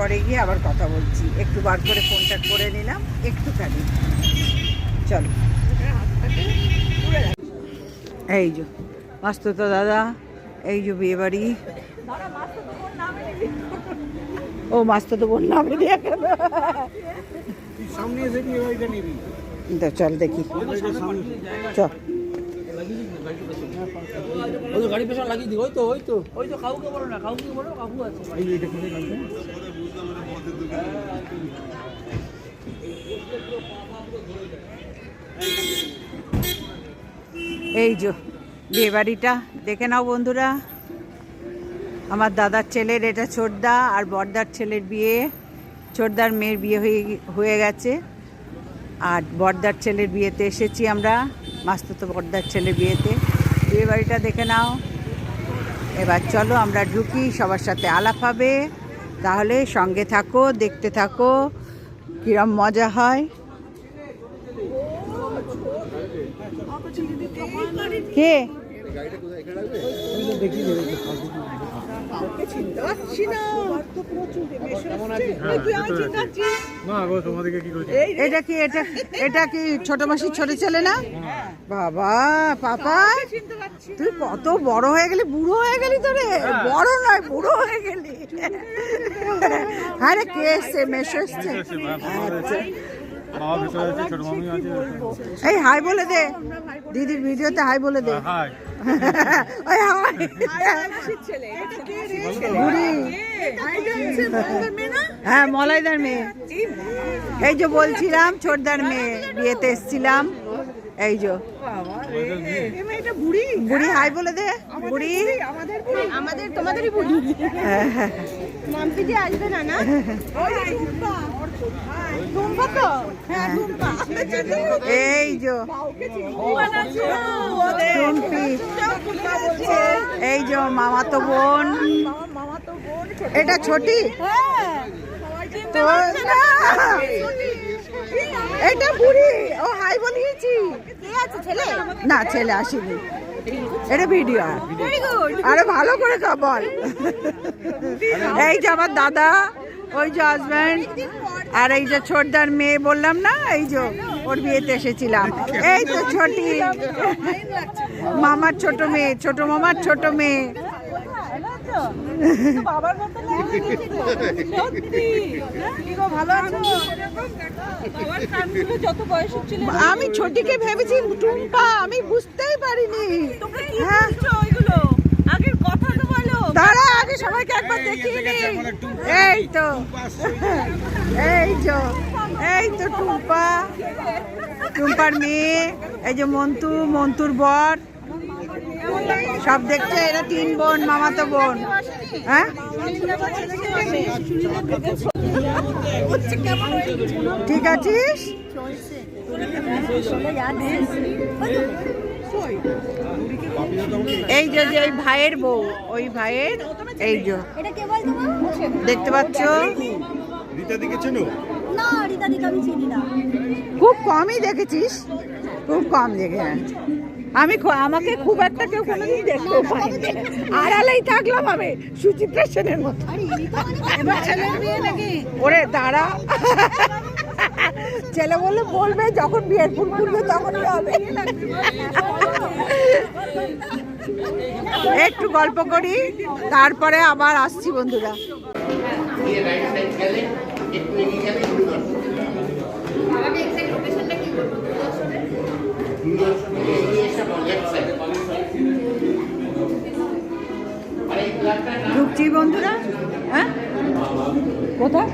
পরে গিয়ে আবার কথা বলছি। একটু বার করে ফোনটা করে নিলাম একটু একটুখানি চলো। এই যে মাস্ত তো দাদা এই যে বিয়ে বাড়ি। ও মাস্ত তো বোন নামে দিয়ে চল দেখি। চল। ওই তো গাড়ি পেছনে লাগিয়ে দিই ওই তো ওই তো। ওই তো কাউকে বলো না কাউকে বলো কাকু আছে। এই যে বিয়ে বাড়িটা দেখে নাও বন্ধুরা। আমার দাদার ছেলের এটা ছোটদা আর বড়দার ছেলের বিয়ে। ছোটদার মেয়ের বিয়ে হয়ে হয়ে গেছে। আর বড়দার ছেলের বিয়েতে এসেছি আমরা, মাস্তুতো বড়দার ছেলের বিয়েতে। বিয়ে বাড়িটা দেখে নাও। এবার চলো আমরা ঢুকি, সবার সাথে আলাপ হবে। তাহলে সঙ্গে থাকো দেখতে থাকো কিরম মজা হয়। কে? এটা কি এটা এটা কি ছোট মাসির ছোট ছেলে না? বাবা পাপা তুই কত বড় হয়ে গেলি বুড়ো হয়ে গেলি তো রে? বড় নয় বুড়ো হয়ে গেলি। আরে কে এসছে? মেশো এসছে? এই হাই বলে দে। দিদির ভিডিওতে হাই বলে দে। হাই। ওই হাই। হ্যাঁ মলাইদার মেয়ে। এই যে বলছিলাম ছোটদার মেয়ে বিয়েতে এসছিলাম। এই যে। বুড়ি হাই বলে দে। বুড়ি। আমাদের তোমাদেরই বুড়ি। মাম্পি যে আসবে না না? তো? হ্যাঁ এই যে। টুম্পি এই যে মামাতো বোন। এটা ছোটি? তো এটা বুড়ি, ও হাই বলিয়েছি না, ছেলে আসেনি। এটা ভিডিও আরে ভালো করে কা, বল। এই যে আমার দাদা, ওই যে হাজব্যান্ড আর এই যে ছোটদার মেয়ে বললাম না, এই যে ওর বিয়েতে এসেছিলাম। এই তো ছোটি। মামার ছোট মেয়ে, ছোট মামার ছোট মেয়ে। বাবার মতো আমি ছোটিকে ভেবেছি টুম্পা আমি বুঝতেই পারিনি। হ্যাঁ। আগের কথা তো বলো। দাঁড়া আগে সবাইকে একবার দেখিয়ে নি এই তো। এই তো। এই তো টুম্পা। টুম্পার মেয়ে এই যে মন্টু মন্টুর বর। সব দেখছে এরা তিন বোন মামাতো বোন। হ্যাঁ? ঠিক আছিস? এই যে যে এই ভাইয়ের বউ ওই ভাইয়ের এই যে। দেখতে পাচ্ছ? রীতা দিকে চেনো না রিতা দিকে আমি চিনি না। খুব কমই দেখেছিস। খুব কম দেখে। আমি আমাকে খুব একটা কেউ কোনোদিন দেখতেও পাইনি আড়ালেই থাকলাম আমি সুচিত্রা সেনের মতো। ওরে দাঁড়া। ছেলে বলে বলবে যখন বিয়ের ফুল ফুলবে তখনই হবে। একটু গল্প করি তারপরে আবার আসছি বন্ধুরা। ঢুকছি বন্ধুরা হ্যাঁ? কোথায়?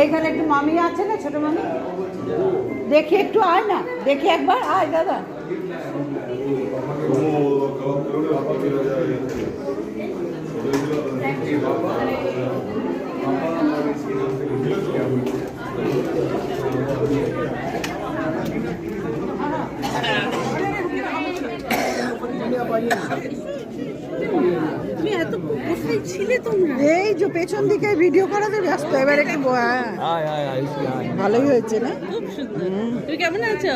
এইখানে একটু মামি আছে না, ছোট মামি? দেখি একটু, আয় না, দেখি একবার, আয় দাদা এত কোথায় ছিলে তোমরা এই যে পেছন দিকে ভিডিও করাতে ব্যস্ত এবার একটু হ্যাঁ ভালোই হয়েছে না? তুমি কেমন আছো?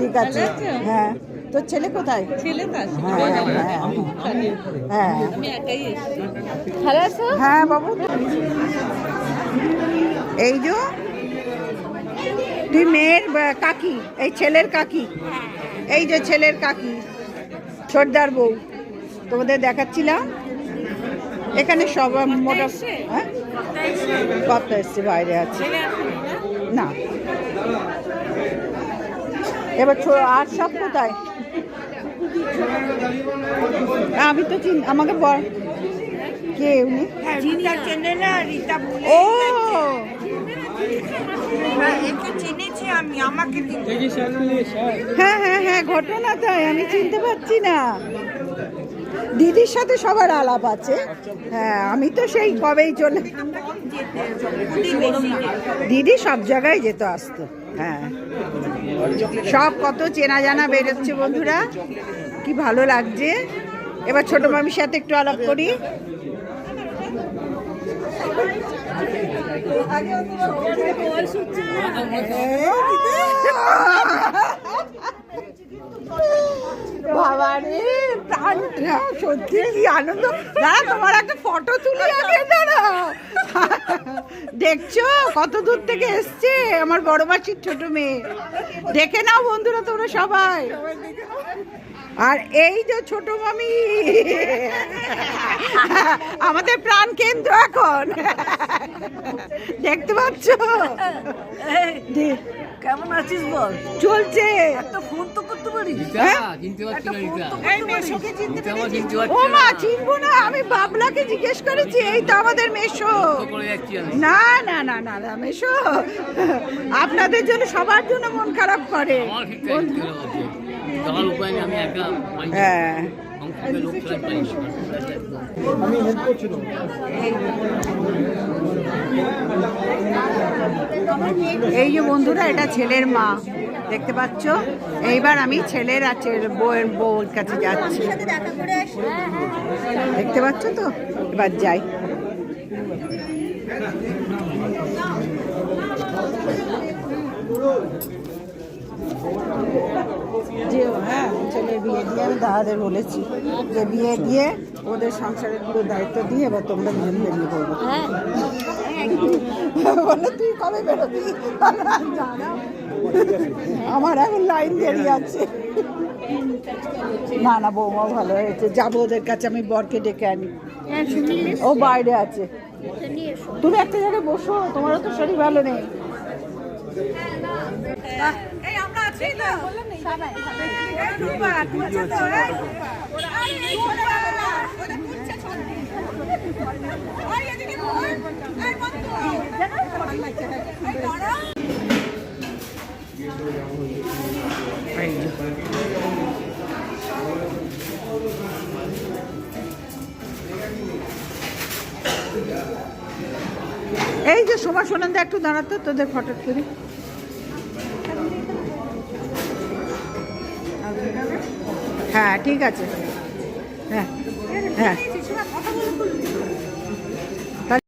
ঠিক আছে। হ্যাঁ। তোর ছেলে কোথায়? ছেলে হ্যাঁ হ্যাঁ। হ্যাঁ। ভালো আছো? হ্যাঁ বাবু। এই যে তুই মেয়ের কাকি এই ছেলের কাকি। এই যে ছেলের কাকি ছোটদার বউ। তোমাদের দেখাচ্ছিলাম। এখানে সব মোটা হ্যাঁ? কত এসছে? বাইরে আছে। না? এবার ছো- আর সব কোথায়? আমি তো চিন আমাকে বল। কে উনি? বলে ও! হ্যাঁ, হ্যাঁ হ্যাঁ হ্যাঁ ঘটনা তাই আমি চিনতে পারছি না। দিদির সাথে সবার আলাপ আছে। হ্যাঁ আমি তো সেই কবেই চলে দিদি সব জায়গায় যেত আসতো। হ্যাঁ। সব কত চেনা জানা বেরোচ্ছে বন্ধুরা। কি ভালো লাগছে। এবার ছোট মামির সাথে একটু আলাপ করি। বাবা রে সত্যি কি আনন্দ? দাঁড়া তোমার একটা ফটো তুলি আগে দাঁড়া। দেখছ? কত দূর থেকে এসছে আমার বড় মাসির ছোট মেয়ে। দেখে নাও বন্ধুরা তোমরা সবাই। আর এই যে ছোট মামি আমাদের প্রাণ কেন্দ্র এখন। দেখতে পাচ্ছ? কেমন আছিস বল? চলছে। ফোন তো হ্যাঁ? ও মা চিনবো না আমি বাবলাকে জিজ্ঞেস করেছি এই তো আমাদের মেশো। তো করে যাচ্ছি আমি। না না না না না মেশো। আপনাদের জন্য সবার জন্য মন খারাপ করে। আমি। হ্যাঁ। এই যে বন্ধুরা এটা ছেলের মা। দেখতে পাচ্ছ? এইবার আমি ছেলের আছে বউয়ের বউর কাছে যাচ্ছি। দেখতে পাচ্ছ তো? এবার যাই। যে হ্যাঁ বিয়ে দিয়ে আমি দাদাদের বলেছি যে বিয়ে দিয়ে ওদের সংসারের পুরো দায়িত্ব দিয়ে এবার তোমরা দুজন বেরিয়ে পড়ব। বলে তুই কবে বেরোবি? আমার এখন লাইন দেরি আছে। না না বৌমাও ভালো হয়েছে। যাব ওদের কাছে আমি বরকে ডেকে আনি। ও বাইরে আছে। তুমি একটা জায়গায় বসো তোমারও তো শরীর ভালো নেই। আমরা আছি তো সবাই রূপা তুমি আছো তো এই? এই, ওরা ওরা ঘুরছে ছন্দি। ওই এদিকে ঘুর। এই বন্ধু। এই দাঁড়া। এই যে সোমা সোনন্দা একটু দাঁড়াতো তোদের ফটো করি হ্যাঁ ঠিক আছে। হ্যাঁ হ্যাঁ।